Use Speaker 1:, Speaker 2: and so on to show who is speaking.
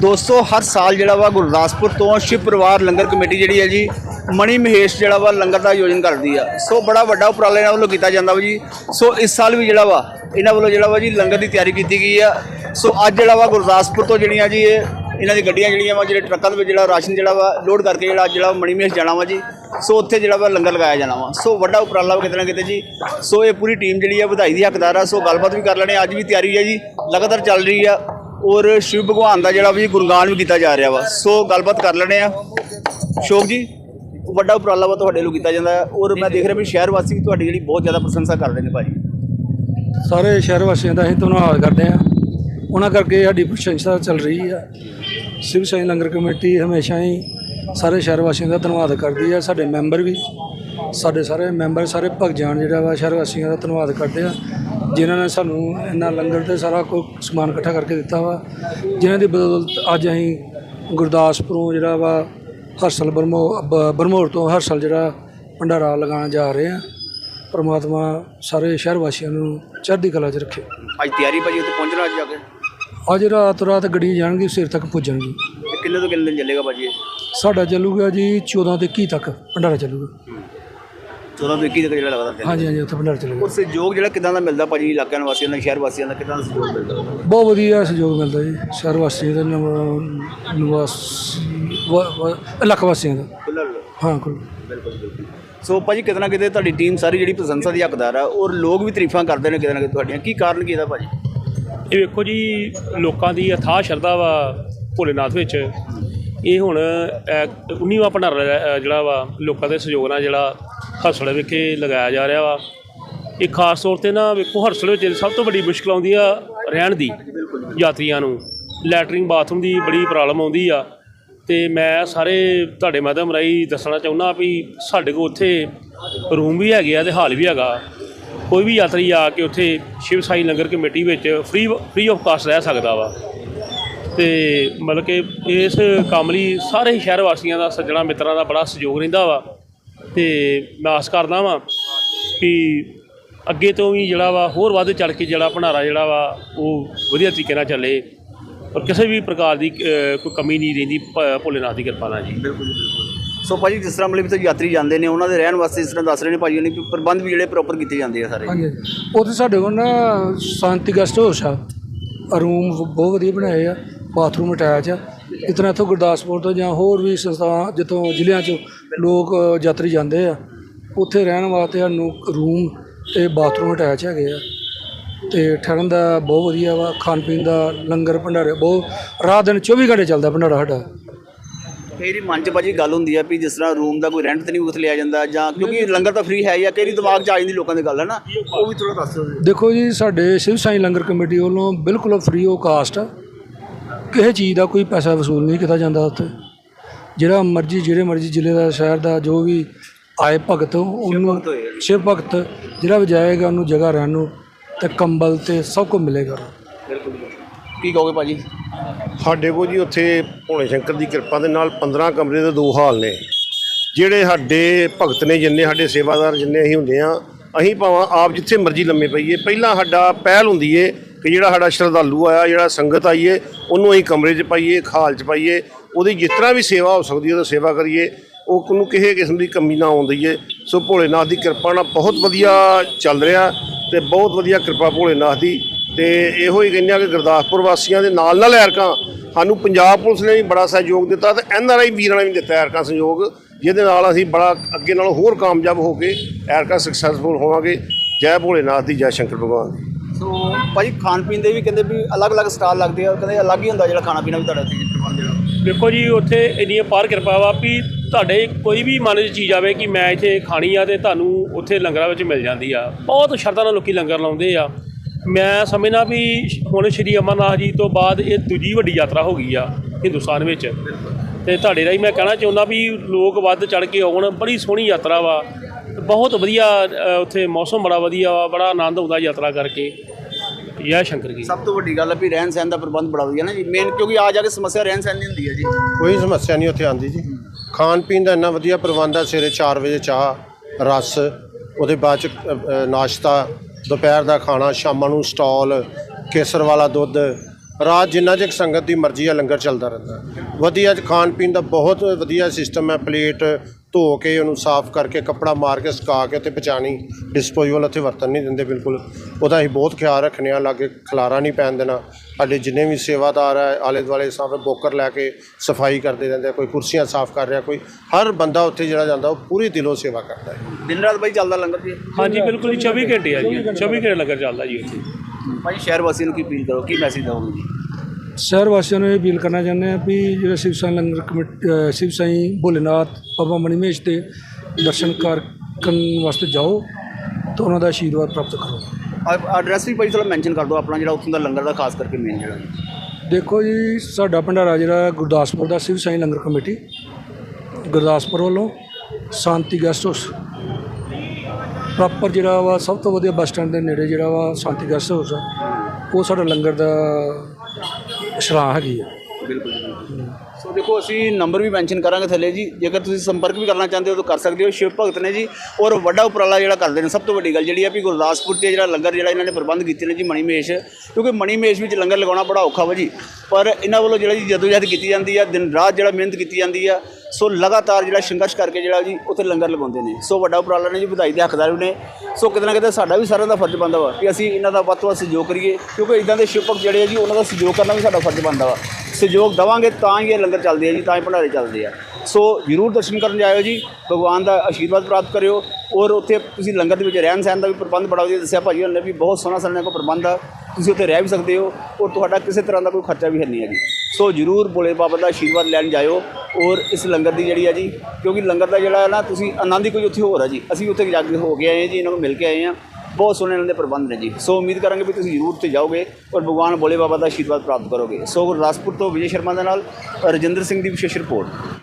Speaker 1: ਦੋਸਤੋ, ਹਰ ਸਾਲ ਜਿਹੜਾ ਵਾ ਗੁਰਦਾਸਪੁਰ ਤੋਂ ਸ਼ਿਵ ਪਰਿਵਾਰ ਲੰਗਰ ਕਮੇਟੀ ਜਿਹੜੀ ਹੈ ਜੀ, ਮਣੀ ਮਹੇਸ਼ ਜਿਹੜਾ ਵਾ ਲੰਗਰ ਦਾ ਆਯੋਜਨ ਕਰਦੀ ਆ। ਸੋ ਬੜਾ ਵੱਡਾ ਉਪਰਾਲਾ ਇਹਨਾਂ ਵੱਲੋਂ ਕੀਤਾ ਜਾਂਦਾ ਵਾ ਜੀ। ਸੋ ਇਸ ਸਾਲ ਵੀ ਜਿਹੜਾ ਵਾ, ਇਹਨਾਂ ਵੱਲੋਂ ਜਿਹੜਾ ਵਾ ਜੀ ਲੰਗਰ ਦੀ ਤਿਆਰੀ ਕੀਤੀ ਗਈ ਆ। ਸੋ ਅੱਜ ਜਿਹੜਾ ਵਾ ਗੁਰਦਾਸਪੁਰ ਤੋਂ ਜਿਹੜੀਆਂ ਜੀ ਇਹ, ਇਹਨਾਂ ਦੀ ਗੱਡੀਆਂ ਜਿਹੜੀਆਂ ਵਾ, ਜਿਹੜੇ ਟਰੱਕਾਂ ਦੇ ਵਿੱਚ ਜਿਹੜਾ ਰਾਸ਼ਨ ਜਿਹੜਾ ਵਾ, ਲੋਡ ਕਰਕੇ ਜਿਹੜਾ ਅੱਜ ਜਿਹੜਾ ਮਣੀ ਮਹੇਸ਼ ਜਾਣਾ ਵਾ ਜੀ, ਸੋ ਉੱਥੇ ਜਿਹੜਾ ਵਾ ਲੰਗਰ ਲਗਾਇਆ ਜਾਣਾ ਵਾ। ਸੋ ਵੱਡਾ ਉਪਰਾਲਾ ਵਾ ਕਿਤੇ ਨਾ ਕਿਤੇ ਜੀ, ਸੋ ਇਹ ਪੂਰੀ ਟੀਮ ਜਿਹੜੀ ਆ ਵਧਾਈ ਦੀ ਹੱਕਦਾਰ ਆ। ਸੋ ਗੱਲਬਾਤ ਵੀ ਕਰ ਲੈਣੇ ਅੱਜ ਵੀ ਤਿਆਰੀ ਹੈ ਜੀ, ਲਗਾਤਾਰ ਚੱਲ ਰਹੀ ਆ। ਔਰ ਸ਼ਿਵ ਭਗਵਾਨ ਦਾ ਜਿਹੜਾ ਵੀ ਗੁਣਗਾਨ ਵੀ ਕੀਤਾ ਜਾ ਰਿਹਾ ਵਾ, ਸੋ ਗੱਲਬਾਤ ਕਰ ਲੈਣੇ ਆ ਸ਼ੋਕ ਜੀ, ਵੱਡਾ ਉਪਰਾਲਾ ਵਾ ਤੁਹਾਡੇ ਵੱਲੋਂ ਕੀਤਾ ਜਾਂਦਾ ਔਰ ਮੈਂ ਦੇਖ ਰਿਹਾ ਵੀ ਸ਼ਹਿਰ ਵਾਸੀ ਵੀ ਤੁਹਾਡੀ ਜਿਹੜੀ ਬਹੁਤ ਜ਼ਿਆਦਾ ਪ੍ਰਸ਼ੰਸਾ ਕਰ ਰਹੇ ਨੇ ਭਾਜੀ।
Speaker 2: ਸਾਰੇ ਸ਼ਹਿਰ ਵਾਸੀਆਂ ਦਾ ਅਸੀਂ ਧੰਨਵਾਦ ਕਰਦੇ ਹਾਂ। ਉਹਨਾਂ ਕਰਕੇ ਸਾਡੀ ਪ੍ਰਸ਼ੰਸਾ ਚੱਲ ਰਹੀ ਆ। ਸਿਵ ਸਾਈ ਲੰਗਰ ਕਮੇਟੀ ਹਮੇਸ਼ਾ ਹੀ ਸਾਰੇ ਸ਼ਹਿਰ ਵਾਸੀਆਂ ਦਾ ਧੰਨਵਾਦ ਕਰਦੀ ਆ, ਸਾਡੇ ਮੈਂਬਰ ਵੀ, ਸਾਡੇ ਸਾਰੇ ਮੈਂਬਰ, ਸਾਰੇ ਭਗਜਾਨ ਜਿਹੜਾ ਵਾ ਸ਼ਹਿਰ ਵਾਸੀਆਂ ਦਾ ਧੰਨਵਾਦ ਕਰਦੇ ਆ। ਜਿਨ੍ਹਾਂ ਨੇ ਸਾਨੂੰ ਇੰਨਾ ਲੰਗਰ ਤੇ ਸਾਰਾ ਕੁਝ ਸਮਾਨ ਇਕੱਠਾ ਕਰਕੇ ਦਿੱਤਾ ਵਾ ਜਿਨ੍ਹਾਂ ਦੀ ਬਦੌਲਤ ਅੱਜ ਅਸੀਂ ਗੁਰਦਾਸਪੁਰੋਂ ਜਿਹੜਾ ਵਾ ਹਰਸਲ ਬਰਮੋ ਬ- ਬਰਮੋਰ ਤੋਂ ਹਰਸਲ ਜਿਹੜਾ ਭੰਡਾਰਾ ਲਗਾਉਣ ਜਾ ਰਹੇ ਆ ਪਰਮਾਤਮਾ ਸਾਰੇ ਸ਼ਹਿਰ ਵਾਸੀਆਂ ਨੂੰ ਚੜ੍ਹਦੀ ਕਲਾ 'ਚ ਰੱਖੇ।
Speaker 1: ਅੱਜ ਤਿਆਰੀ ਭਾਜੀ ਉੱਥੇ ਪਹੁੰਚਣਾ ਅੱਜ ਜਾ ਕੇ?
Speaker 2: ਅੱਜ ਰਾਤ ਰਾਤ ਗੱਡੀ ਜਾਣਗੀ ਸਿਰ ਤੱਕ ਪੁੱਜਣਗੀ
Speaker 1: ਕਿੰਨੇ ਤੋਂ ਕਿੰਨੇ ਦਿਨ ਚੱਲੇਗਾ ਭਾਜੀ ਇਹ?
Speaker 2: ਸਾਡਾ ਚੱਲੂਗਾ ਜੀ 14 ਤੇ 21 ਤੱਕ ਭੰਡਾਰਾ ਚੱਲੂਗਾ।
Speaker 1: 14 ਤੋਂ 21 ਤੱਕ ਜਿਹੜਾ ਚੱਲੇਗਾ
Speaker 2: ਹਾਂਜੀ ਹਾਂਜੀ ਉੱਥੇ ਭੰਡਾਰਾ ਚੱਲੂਗਾ
Speaker 1: ਔਰ ਸਹਿਯੋਗ ਜਿਹੜਾ ਕਿਦਾਂ ਦਾ ਮਿਲਦਾ ਭਾਜੀ ਇਲਾਕਿਆਂ ਵਾਸੀਆਂ ਦਾ ਸ਼ਹਿਰ ਵਾਸੀਆਂ ਦਾ ਕਿਦਾਂ ਦਾ ਸਹਿਯੋਗ ਮਿਲਦਾ?
Speaker 2: ਬਹੁਤ ਵਧੀਆ ਸਹਿਯੋਗ ਮਿਲਦਾ ਜੀ ਸ਼ਹਿਰ ਵਾਸੀਆਂ ਦਾ ਨਵ- ਨਿਵਾਸ ਇਲਾਕਾ ਵਾਸੀਆਂ ਦਾ। ਹਾਂ ਕੁੱਲ
Speaker 1: ਬਿਲਕੁਲ ਬਿਲਕੁਲ। ਸੋ ਭਾਜੀ ਕਿਤੇ ਨਾ ਕਿਤੇ ਤੁਹਾਡੀ ਟੀਮ ਸਾਰੀ ਜਿਹੜੀ ਪ੍ਰਸ਼ੰਸਾ ਦੀ ਹੱਕਦਾਰ ਆ ਔਰ ਲੋਕ ਵੀ ਤਾਰੀਫਾਂ ਕਰਦੇ ਨੇ ਕਿਤੇ ਨਾ ਕਿਤੇ ਤੁਹਾਡੀਆਂ। ਕੀ ਕਾਰਨ ਕੀ ਇਹਦਾ ਭਾਜੀ?
Speaker 3: ਇਹ ਵੇਖੋ ਜੀ ਲੋਕਾਂ ਦੀ ਅਥਾਹ ਸ਼ਰਧਾ ਵਾ ਭੋਲੇਨਾਥ ਵਿੱਚ। ਇਹ ਹੁਣ 19ਵਾਂ ਭੰਡਾਰਾ ਜਿਹੜਾ ਵਾ ਲੋਕਾਂ ਦੇ ਸਹਿਯੋਗ ਨਾਲ ਜਿਹੜਾ ਹਰਸਲ ਵਿਖੇ ਲਗਾਇਆ ਜਾ ਰਿਹਾ ਵਾ। ਇਹ ਖਾਸ ਤੌਰ ਤੇ ਨਾ ਵੇਖੋ, ਹਰਸਲ ਵਿੱਚ ਸਭ ਤੋਂ ਵੱਡੀ ਮੁਸ਼ਕਲ ਆਉਂਦੀ ਆ ਰਹਿਣ ਦੀ, ਯਾਤਰੀਆਂ ਨੂੰ। ਲੈਟਰਿੰਗ ਬਾਥਰੂਮ ਦੀ ਬੜੀ ਪ੍ਰੋਬਲਮ ਆਉਂਦੀ ਆ। ਤੇ ਮੈਂ ਸਾਰੇ ਤੁਹਾਡੇ ਮਾਧਿਅਮ ਰਾਹੀਂ ਦੱਸਣਾ ਚਾਹੁੰਦਾ ਵੀ ਸਾਡੇ ਕੋਲ ਉੱਥੇ ਰੂਮ ਵੀ ਹੈਗੇ ਆ ਤੇ ਹਾਲ ਵੀ ਹੈਗਾ। ਕੋਈ ਵੀ ਯਾਤਰੀ ਆ ਕੇ ਉੱਥੇ ਸ਼ਿਵ ਸਾਈ ਲੰਗਰ ਕਮੇਟੀ ਵਿੱਚ ਫ੍ਰੀ ਫ੍ਰੀ ਆਫ ਕਾਸਟ ਰਹਿ ਸਕਦਾ ਵਾ। ਤੇ ਮਤਲਬ ਕਿ ਇਸ ਕੰਮ ਲਈ ਸਾਰੇ ਸ਼ਹਿਰ ਵਾਸੀਆਂ ਦਾ ਸੱਜਣਾ ਮਿੱਤਰਾਂ ਦਾ ਬੜਾ ਸਹਿਯੋਗ ਰਹਿੰਦਾ ਵਾ। ਤੇ ਮੈਂ ਆਸ ਕਰਦਾ ਵਾਂ ਕਿ ਅੱਗੇ ਤੋਂ ਵੀ ਜਿਹੜਾ ਵਾ ਹੋਰ ਵੱਧ ਚੜ ਕੇ ਜਿਹੜਾ ਭੰਡਾਰਾ ਜਿਹੜਾ ਵਾ ਉਹ ਵਧੀਆ ਤਰੀਕੇ ਨਾਲ ਚੱਲੇ ਔਰ ਕਿਸੇ ਵੀ ਪ੍ਰਕਾਰ ਦੀ ਕੋਈ ਕਮੀ ਨਹੀਂ ਰਹਿੰਦੀ ਭ- ਭੋਲੇਨਾਥ ਦੀ ਕਿਰਪਾ ਨਾਲ ਜੀ।
Speaker 1: ਬਿਲਕੁਲ ਜੀ ਬਿਲਕੁਲ। ਸੋ ਭਾਜੀ ਜਿਸ ਤਰ੍ਹਾਂ ਮਤਲਬ ਇੱਥੇ ਯਾਤਰੀ ਜਾਂਦੇ ਨੇ ਉਹਨਾਂ ਦੇ ਰਹਿਣ ਵਾਸਤੇ ਇਸ ਤਰ੍ਹਾਂ ਦੱਸ ਰਹੇ ਨੇ ਭਾਜੀ ਨੇ ਕਿ ਪ੍ਰਬੰਧ ਵੀ ਜਿਹੜੇ ਪ੍ਰੋਪਰ ਕੀਤੇ ਜਾਂਦੇ ਆ ਸਾਰੇ।
Speaker 2: ਹਾਂਜੀ। ਉੱਥੇ ਸਾਡੇ ਕੋਲ ਨਾ ਸ਼ਾਂਤੀ ਗੈਸਟ ਹਾਊਸ ਆ। ਰੂਮ ਬਹੁਤ ਵਧੀਆ ਬਣਾਏ ਆ ਬਾਥਰੂਮ ਅਟੈਚ ਆ। ਤਰ੍ਹਾਂ ਇੱਥੋਂ ਗੁਰਦਾਸਪੁਰ ਤੋਂ ਜਾਂ ਹੋਰ ਵੀ ਸੰਸਥਾ ਜਿੱਥੋਂ ਜ਼ਿਲ੍ਹਿਆਂ 'ਚ ਲੋਕ ਯਾਤਰੀ ਜਾਂਦੇ ਆ। ਉੱਥੇ ਰਹਿਣ ਵਾਸਤੇ ਸਾਨੂੰ ਰੂਮ ਤੇ ਬਾਥਰੂਮ ਅਟੈਚ ਹੈਗੇ ਆ। ਤੇ ਠਹਿਰਨ ਦਾ ਬਹੁਤ ਵਧੀਆ ਵਾ ਖਾਣ ਪੀਣ ਦਾ ਲੰਗਰ ਭੰਡਾਰੇ ਬਹੁਤ ਰਾਤ ਦਿਨ 24 ਘੰਟੇ ਚੱਲਦਾ ਭੰਡਾਰਾ ਸਾਡਾ।
Speaker 1: ਕਈ ਮਨ 'ਚ ਭਾਜੀ ਗੱਲ ਹੁੰਦੀ ਆ ਵੀ ਜਿਸ ਤਰ੍ਹਾਂ ਰੂਮ ਦਾ ਕੋਈ ਰੈਂਟ ਤੇ ਨਹੀਂ ਉੱਥੇ ਲਿਆ ਜਾਂਦਾ ਜਾਂ ਕਿਉਂਕਿ ਲੰਗਰ ਤਾਂ ਫ੍ਰੀ ਹੈ ਹੀ ਆ ਕਈ ਦਿਮਾਗ 'ਚ ਆ ਜਾਂਦੀ ਲੋਕਾਂ ਦੀ ਗੱਲ ਹੈ ਨਾ ਉਹ ਵੀ ਥੋੜਾ ਦੱਸ ਦਿਓ ਜੀ।
Speaker 2: ਦੇਖੋ ਜੀ ਸਾਡੇ ਸ਼ਿਵ ਸਾਈ ਲੰਗਰ ਕਮੇਟੀ ਵੱਲੋਂ ਬਿਲਕੁਲ ਫ੍ਰੀ ਆਫ ਕਾਸਟ ਆ। ਕਿਸੇ ਚੀਜ਼ ਦਾ ਕੋਈ ਪੈਸਾ ਵਸੂਲ ਨਹੀਂ ਕੀਤਾ ਜਾਂਦਾ ਉੱਥੇ। ਜਿਹੜਾ ਮਰਜ਼ੀ ਜਿਹੜੇ ਮਰਜ਼ੀ ਜ਼ਿਲ੍ਹੇ ਦਾ ਸ਼ਹਿਰ ਦਾ ਜੋ ਵੀ ਆਏ ਭਗਤ ਉਹਨੂੰ ਸ਼ਿਵ ਭਗਤ ਜਿਹੜਾ ਵੀ ਜਾਏਗਾ ਉਹਨੂੰ ਜਗ੍ਹਾ ਰਹਿਣ ਨੂੰ ਤੇ ਕੰਬਲ ਤੇ ਸਭ ਕੁਝ ਮਿਲੇਗਾ।
Speaker 1: ਬਿਲਕੁਲ ਕੀ ਕਹੋਗੇ ਭਾਜੀ?
Speaker 4: ਸਾਡੇ ਕੋਲ ਜੀ ਉੱਥੇ ਭੋਲੇ ਸ਼ੰਕਰ ਦੀ ਕਿਰਪਾ ਦੇ ਨਾਲ 15 ਕਮਰੇ ਦੇ ਦੋ ਹਾਲ ਨੇ। ਜਿਹੜੇ ਸਾਡੇ ਭਗਤ ਨੇ ਜਿੰਨੇ ਸਾਡੇ ਸੇਵਾਦਾਰ ਜਿੰਨੇ ਅਸੀਂ ਹੁੰਦੇ ਆ ਅਸੀਂ ਭਾਵੇਂ ਆਪ ਜਿੱਥੇ ਮਰਜ਼ੀ ਲੰਮੇ ਪਈਏ। ਪਹਿਲਾਂ ਸਾਡਾ ਪਹਿਲ ਹੁੰਦੀ ਏ ਕਿ ਜਿਹੜਾ ਸਾਡਾ ਸ਼ਰਧਾਲੂ ਆਇਆ ਜਿਹੜਾ ਸੰਗਤ ਆਈਏ ਉਹਨੂੰ ਅਸੀਂ ਕਮਰੇ 'ਚ ਪਾਈਏ ਖਾਲ 'ਚ ਪਾਈਏ ਉਹਦੀ ਜਿਸ ਤਰ੍ਹਾਂ ਵੀ ਸੇਵਾ ਹੋ ਸਕਦੀ ਉਹਦਾ ਸੇਵਾ ਕਰੀਏ। ਉਹ ਨੂੰ ਕਿਸੇ ਕਿਸਮ ਦੀ ਕਮੀ ਨਾ ਆਉਣ ਦਈਏ ਸੋ ਭੋਲੇਨਾਥ ਦੀ ਕਿਰਪਾ ਨਾਲ ਬਹੁਤ ਵਧੀਆ ਚੱਲ ਰਿਹਾ ਤੇ ਬਹੁਤ ਵਧੀਆ ਕਿਰਪਾ ਭੋਲੇਨਾਥ ਦੀ। ਤੇ ਇਹੋ ਹੀ ਕਹਿੰਦੇ ਆ ਕਿ ਗੁਰਦਾਸਪੁਰ ਵਾਸੀਆਂ ਦੇ ਨਾਲ ਨਾਲ ਐਰਕਾਂ, ਸਾਨੂੰ ਪੰਜਾਬ ਪੁਲਿਸ ਨੇ ਵੀ ਬੜਾ ਸਹਿਯੋਗ ਦਿੱਤਾ ਤੇ ਐਨ ਆਰ ਆਈ ਵੀਰਾਂ ਨੇ ਵੀ ਦਿੱਤਾ ਐਰਕਾਂ ਸਹਿਯੋਗ, ਜਿਹਦੇ ਨਾਲ ਅਸੀਂ ਬੜਾ ਅੱਗੇ ਨਾਲੋਂ ਹੋਰ ਕਾਮਯਾਬ ਹੋ ਕੇ ਐਰਕਾਂ ਸਕਸੈਸਫੁਲ ਹੋਵਾਂਗੇ। ਜੈ ਭੋਲੇਨਾਥ ਦੀ, ਜੈ ਸ਼ੰਕਰ ਭਗਵਾਨ ਦੀ।
Speaker 1: ਸੋ ਭਾਜੀ, ਖਾਣ ਪੀਣ ਦੇ ਵੀ ਕਹਿੰਦੇ ਵੀ ਅਲੱਗ-ਅਲੱਗ ਸਟਾਲ ਲੱਗਦੇ ਆ, ਕਹਿੰਦੇ ਅਲੱਗ ਹੀ ਹੁੰਦਾ ਜਿਹੜਾ ਖਾਣਾ ਪੀਣਾ ਵੀ ਤੁਹਾਡਾ ਇੱਥੇ
Speaker 3: ਵੇਖੋ ਜੀ, ਉੱਥੇ ਇੰਨੀ ਪਾਰ ਕਿਰਪਾ ਵਾ ਵੀ ਤੁਹਾਡੇ ਕੋਈ ਵੀ ਮਨ 'ਚ ਚੀਜ਼ ਆਵੇ ਕਿ ਮੈਂ ਇੱਥੇ ਖਾਣੀ ਆ ਤੇ ਤੁਹਾਨੂੰ ਉੱਥੇ ਲੰਗਰਾਂ ਵਿੱਚ ਮਿਲ ਜਾਂਦੀ ਆ। ਬਹੁਤ ਸ਼ਰਧਾ ਨਾਲ ਲੋਕੀ ਲੰਗਰ ਲਾਉਂਦੇ ਆ। ਮੈਂ ਸਮਝਣਾ ਵੀ ਹੁਣ ਸ਼੍ਰੀ ਅਮਰਨਾਥ ਜੀ ਤੋਂ ਬਾਅਦ ਇਹ ਦੂਜੀ ਵੱਡੀ ਯਾਤਰਾ ਹੋ ਗਈ ਆ ਹਿੰਦੁਸਤਾਨ ਵਿੱਚ। ਤੇ ਤੁਹਾਡੇ ਰਾਹੀਂ ਮੈਂ ਕਹਿਣਾ ਚਾਹੁੰਦਾ ਵੀ ਲੋਕ ਵੱਧ ਚੜ ਕੇ ਆਉਣ, ਬੜੀ ਸੋਹਣੀ ਯਾਤਰਾ ਵਾ। ਬਹੁਤ ਵਧੀਆ ਉੱਥੇ ਮੌਸਮ ਬੜਾ ਵਧੀਆ ਵਾ, ਬੜਾ ਆਨੰਦ ਆਉਂਦਾ ਯਾਤਰਾ ਕਰਕੇ। ਜੈ ਸ਼ੰਕਰ ਜੀ
Speaker 1: ਸਭ ਤੋਂ ਵੱਡੀ ਗੱਲ ਹੈ ਵੀ ਰਹਿਣ ਸਹਿਣ ਦਾ ਪ੍ਰਬੰਧ ਬੜਾ ਵਧੀਆ ਨਾ ਜੀ। ਮੇਨ ਕਿਉਂਕਿ ਆ ਜਾ ਕੇ ਸਮੱਸਿਆ ਰਹਿਣ ਸਹਿਣ ਦੀ ਹੁੰਦੀ ਹੈ ਜੀ।
Speaker 4: ਕੋਈ ਸਮੱਸਿਆ ਨਹੀਂ ਉੱਥੇ ਆਂਦੀ ਜੀ। ਖਾਣ ਪੀਣ ਦਾ ਇੰਨਾ ਵਧੀਆ ਪ੍ਰਬੰਧ ਆ ਸਵੇਰੇ 4 ਵਜੇ ਚਾਹ ਰਸ ਉਹਦੇ ਬਾਅਦ ਚ ਅ, ਅ, ਨਾਸ਼ਤਾ ਦੁਪਹਿਰ ਦਾ ਖਾਣਾ ਸ਼ਾਮਾਂ ਨੂੰ ਸਟਾਲ ਕੇਸਰ ਵਾਲਾ ਦੁੱਧ
Speaker 5: ਰਾਤ ਜਿੰਨਾ ਚਿਰ ਸੰਗਤ ਦੀ ਮਰਜ਼ੀ ਆ ਲੰਗਰ ਚੱਲਦਾ ਰਹਿੰਦਾ। ਵਧੀਆ ਖਾਣ ਪੀਣ ਦਾ ਬਹੁਤ ਵਧੀਆ ਸਿਸਟਮ ਹੈ। ਪਲੇਟ ਧੋ ਕੇ ਉਹਨੂੰ ਸਾਫ਼ ਕਰਕੇ ਕੱਪੜਾ ਮਾਰ ਕੇ ਸੁਕਾ ਕੇ ਉੱਥੇ ਪਚਾਣੀ। ਡਿਸਪੋਜ਼ੇਬਲ ਉੱਥੇ ਵਰਤਨ ਨਹੀਂ ਦਿੰਦੇ ਬਿਲਕੁਲ। ਉਹਦਾ ਅਸੀਂ ਬਹੁਤ ਖਿਆਲ ਰੱਖਨੇ ਆ ਲਾਗੇ ਖਲਾਰਾ ਨਹੀਂ ਪੈਣ ਦੇਣਾ। ਸਾਡੇ ਜਿੰਨੇ ਵੀ ਸੇਵਾਦਾਰ ਹੈ ਆਲੇ ਦੁਆਲੇ ਸਾਫ਼ ਬੋਕਰ ਲੈ ਕੇ ਸਫ਼ਾਈ ਕਰਦੇ ਰਹਿੰਦੇ ਆ, ਕੋਈ ਕੁਰਸੀਆਂ ਸਾਫ਼ ਕਰ ਰਿਹਾ ਕੋਈ ਹਰ ਬੰਦਾ ਉੱਥੇ ਜਿਹੜਾ ਜਾਂਦਾ ਉਹ ਪੂਰੀ ਦਿਲੋਂ ਸੇਵਾ ਕਰਦਾ ਹੈ।
Speaker 1: ਦਿਨ ਰਾਤ ਬਾਈ ਚੱਲਦਾ ਲੰਗਰ ਜੀ?
Speaker 3: ਹਾਂਜੀ ਬਿਲਕੁਲ ਜੀ 24 ਘੰਟੇ ਆ ਜੀ 24 ਘੰਟੇ ਲੰਗਰ ਚੱਲਦਾ ਜੀ ਉੱਥੇ।
Speaker 1: ਭਾਈ ਸ਼ਹਿਰ ਵਾਸੀਆਂ ਨੂੰ ਕੀ ਅਪੀਲ ਕਰੋ ਕੀ ਮੈਸੇਜ ਦਵੋਗੇ ਜੀ
Speaker 2: ਸ਼ਹਿਰ ਵਾਸੀਆਂ ਨੂੰ ਇਹ ਅਪੀਲ ਕਰਨਾ ਚਾਹੁੰਦੇ ਆ ਵੀ ਜਿਹੜੇ ਸ਼ਿਵ ਸਾਈ ਲੰਗਰ ਕਮੇਟੀ ਅ, ਸ਼ਿਵ ਸਾਈ ਭੋਲੇਨਾਥ ਬਾਬਾ ਮਣੀਮੇਸ਼ ਦੇ ਦਰਸ਼ਨ ਕਰ ਕਰਨ ਵਾਸਤੇ ਜਾਓ ਤਾਂ ਉਹਨਾਂ ਦਾ ਆਸ਼ੀਰਵਾਦ ਪ੍ਰਾਪਤ ਕਰੋ
Speaker 1: ਐਡਰੈਸ ਵੀ ਭਾਈ ਥੋੜਾ ਮੈਂਸ਼ਨ ਕਰ ਦਿਓ ਆਪਣਾ ਜਿਹੜਾ ਉੱਥੋਂ ਦਾ ਲੰਗਰ ਦਾ ਖਾਸ ਕਰਕੇ ਮੇਨ ਜਿਹੜਾ।
Speaker 2: ਦੇਖੋ ਜੀ ਸਾਡਾ ਭੰਡਾਰਾ ਜਿਹੜਾ ਗੁਰਦਾਸਪੁਰ ਦਾ ਸ਼ਿਵ ਸਾਈ ਲੰਗਰ ਕਮੇਟੀ ਗੁਰਦਾਸਪੁਰ ਵੱਲੋਂ ਸ਼ਾਂਤੀ ਗੈਸਟ ਹਾਊਸ ਪ੍ਰੋਪਰ ਜਿਹੜਾ ਵਾ ਸਭ ਤੋਂ ਵਧੀਆ ਬੱਸ ਸਟੈਂਡ ਦੇ ਨੇੜੇ ਜਿਹੜਾ ਵਾ ਸ਼ਾਂਤੀ ਗੈਸਟ ਹਾਊਸ ਆ ਉਹ ਸਾਡਾ ਲੰਗਰ ਦਾ ਸ਼ਰਾਂ ਹੈਗੀ ਆ।
Speaker 1: ਬਿਲਕੁਲ ਜੀ, ਸੋ ਦੇਖੋ ਅਸੀਂ ਨੰਬਰ ਵੀ ਮੈਂਸ਼ਨ ਕਰਾਂਗੇ ਥੱਲੇ ਜੀ। ਜੇਕਰ ਤੁਸੀਂ ਸੰਪਰਕ ਵੀ ਕਰਨਾ ਚਾਹੁੰਦੇ ਹੋ ਤਾਂ ਕਰ ਸਕਦੇ ਹੋ। ਸ਼ਿਵ ਭਗਤ ਨੇ ਜੀ ਔਰ ਵੱਡਾ ਉਪਰਾਲਾ ਜਿਹੜਾ ਕਰਦੇ ਨੇ ਸਭ ਤੋਂ ਵੱਡੀ ਗੱਲ ਜਿਹੜੀ ਆ ਵੀ ਗੁਰਦਾਸਪੁਰ 'ਚ ਜਿਹੜਾ ਲੰਗਰ ਜਿਹੜਾ ਇਹਨਾਂ ਨੇ ਪ੍ਰਬੰਧ ਕੀਤੇ ਨੇ ਜੀ ਮਣੀ ਮਣੀਮੇਸ਼ ਕਿਉਂਕਿ ਮਣੀ ਮਣੀਮੇਸ਼ ਵਿੱਚ ਲੰਗਰ ਲਗਾਉਣਾ ਬੜਾ ਔਖਾ ਵਾ ਜੀ। ਪਰ ਇਹਨਾਂ ਵੱਲੋਂ ਜਿਹੜਾ ਜੀ ਜਦੋਜਹਿਦ ਕੀਤੀ ਜਾਂਦੀ ਆ ਦਿਨ ਰਾਤ ਜਿਹੜਾ ਮਿਹਨਤ ਕੀਤੀ ਜਾਂਦੀ ਆ ਸੋ ਲਗਾਤਾਰ ਜਿਹੜਾ ਸੰਘਰਸ਼ ਕਰਕੇ ਜਿਹੜਾ ਜੀ ਉੱਥੇ ਲੰਗਰ ਲਗਾਉਂਦੇ ਨੇ। ਸੋ ਵੱਡਾ ਉਪਰਾਲਾ ਨੇ ਜੀ ਵਧਾਈ ਦੇ ਹੱਕਦਾਰ ਵੀ ਨੇ। ਸੋ ਕਿਤੇ ਨਾ ਕਿਤੇ ਸਾਡਾ ਵੀ ਸਾਰਿਆਂ ਦਾ ਫਰਜ਼ ਬਣਦਾ ਵਾ ਕਿ ਅਸੀਂ ਇਹਨਾਂ ਦਾ ਵੱਧ ਤੋਂ ਵੱਧ ਸਹਿਯੋਗ ਕਰੀਏ, ਕਿਉਂਕਿ ਇਦਾਂ ਦੇ ਸ਼ਿਵ ਜਿਹੜੇ ਆ ਜੀ, ਉਹਨਾਂ ਦਾ ਸਹਿਯੋਗ ਕਰਨਾ ਵੀ ਸਾਡਾ ਫਰਜ਼ ਬਣਦਾ ਵਾ। ਸਹਿਯੋਗ ਦਵਾਂਗੇ ਤਾਂ ਹੀ ਇਹ ਲੰਗਰ ਚੱਲਦੇ ਆ ਜੀ, ਤਾਂ ਹੀ ਭੰਡਾਰੇ ਚੱਲਦੇ ਆ। ਸੋ ਜ਼ਰੂਰ ਦਰਸ਼ਨ ਕਰਨ ਜਾਇਓ ਜੀ, ਭਗਵਾਨ ਦਾ ਆਸ਼ੀਰਵਾਦ ਪ੍ਰਾਪਤ ਕਰਿਓ। ਔਰ ਉੱਥੇ ਤੁਸੀਂ ਲੰਗਰ ਦੇ ਵਿੱਚ ਰਹਿਣ ਸਹਿਣ ਦਾ ਵੀ ਪ੍ਰਬੰਧ ਬੜਾ ਵਧੀਆ ਦੱਸਿਆ ਭਾਜੀ ਉਹਨਾਂ ਨੇ ਵੀ ਬਹੁਤ ਸੋਹਣਾ ਸੋਹਣਾ ਕੋ ਪ੍ਰਬੰਧ ਆ। ਤੁਸੀਂ ਉੱਥੇ ਰਹਿ ਵੀ ਸਕਦੇ ਹੋ ਔਰ ਤੁਹਾਡਾ ਕਿਸੇ ਤਰ੍ਹਾਂ ਦਾ ਕੋਈ ਖਰਚਾ ਵੀ ਹੈ ਨਹੀਂ ਹੈ ਜੀ ਸੋ ਜ਼ਰੂਰ ਭੋਲੇ ਬਾਬਾ ਦਾ ਆਸ਼ੀਰਵਾਦ ਲੈਣ ਜਾਇਓ ਔਰ ਇਸ ਲੰਗਰ ਦੀ ਜਿਹੜੀ ਆ ਜੀ, ਕਿਉਂਕਿ ਲੰਗਰ ਦਾ ਜਿਹੜਾ ਹੈ ਨਾ, ਤੁਸੀਂ ਆਨੰਦ ਹੀ ਕੋਈ ਉੱਥੇ ਹੋਰ ਆ ਜੀ। ਅਸੀਂ ਉੱਥੇ ਜਾ ਕੇ ਹੋ ਕੇ ਆਏ ਜੀ, ਇਹਨਾਂ ਨੂੰ ਮਿਲ ਕੇ ਆਏ ਹਾਂ। ਬਹੁਤ ਸੋਹਣੇ ਇਹਨਾਂ ਦੇ ਪ੍ਰਬੰਧ ਨੇ ਜੀ। ਸੋ ਉਮੀਦ ਕਰਾਂਗੇ ਵੀ ਤੁਸੀਂ ਜ਼ਰੂਰ 'ਤੇ ਜਾਓਗੇ ਔਰ ਭਗਵਾਨ ਭੋਲੇ ਬਾਬਾ ਦਾ ਆਸ਼ੀਰਵਾਦ ਪ੍ਰਾਪਤ ਕਰੋਗੇ। ਸੋ ਗੁਰਦਾਸਪੁਰ ਤੋਂ ਵਿਜੇ ਸ਼ਰਮਾ ਦੇ ਨਾਲ ਰਜਿੰਦਰ ਸਿੰਘ ਦੀ ਵਿਸ਼ੇਸ਼ ਰਿਪੋਰਟ।